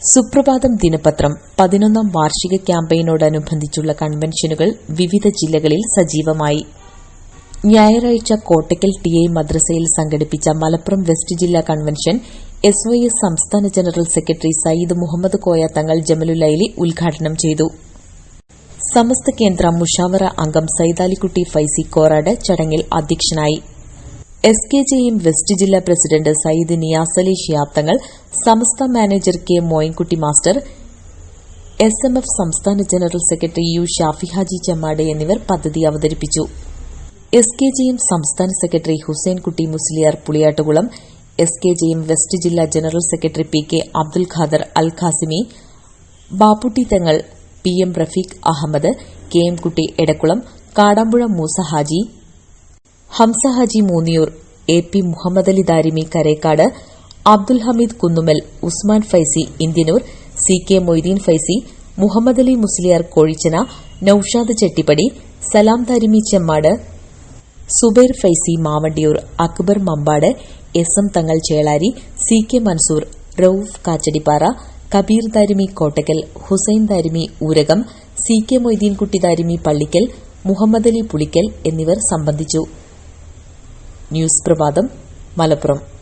സുപ്രഭാതം ദിനപത്രം പതിനൊന്നാം വാർഷിക ക്യാമ്പയിനോടനുബന്ധിച്ചുള്ള കൺവെൻഷനുകൾ വിവിധ ജില്ലകളിൽ സജീവമായി. ഞായറാഴ്ച കോട്ടയ്ക്കൽ ടി ഐ മദ്രസയിൽ സംഘടിപ്പിച്ച മലപ്പുറം വെസ്റ്റ് ജില്ലാ കൺവെൻഷൻ എസ് വൈ എസ് സംസ്ഥാന ജനറൽ സെക്രട്ടറി സയ്യിദ് മുഹമ്മദ് കോയ തങ്ങൾ ജമലുലൈലി ഉദ്ഘാടനം ചെയ്തു. സമസ്ത കേന്ദ്ര മുഷാവറ അംഗം സൈതാലിക്കുട്ടി ഫൈസി കോറാട് ചടങ്ങിൽ അധ്യക്ഷനായി. എസ് കെ ജെയും വെസ്റ്റ് ജില്ലാ president Sayyid Niyas Ali Shihab Thangal Samastha manager K Moinkutty master S M F സംസ്ഥാന general secretary U Shafi Haji Chemmad എന്നിവർ പദ്ധതി അവതരിപ്പിച്ചു. എസ് കെ ജെയും സംസ്ഥാന secretary Hussainkutty Musliyar Puliyattukulam S K ജെയും west ജില്ലാ general secretary P K Abdul Khader Al Qasimi Bapputty Thangal P M Rafeeq Ahammed K M Kutty Edakkulam Kadampuzha Moosa Haji Hamza Haji Moonniyur A P Muhammad Ali Darimi Karekkad Abdul Hameed Kunnumal Usman Faizy Indianoor C K Moideen Faizy Muhammad Ali Musliyar Kozhichena Noushad Chettipadi Salam Darimi Chemmad Zubair Faizy Mavandiyur Akbar Mampad S M Thangal Chelari C K Mansoor Rauf Kachadipara Kabeer Darimi Kottakkal Hussain Darimi Oorakam C K Moideenkutty Darimi Pallikkal Muhammad Ali Pulikkal എന്നിവർ സംബന്ധിച്ചു. News പ്രഭാതം മലപ്പുറം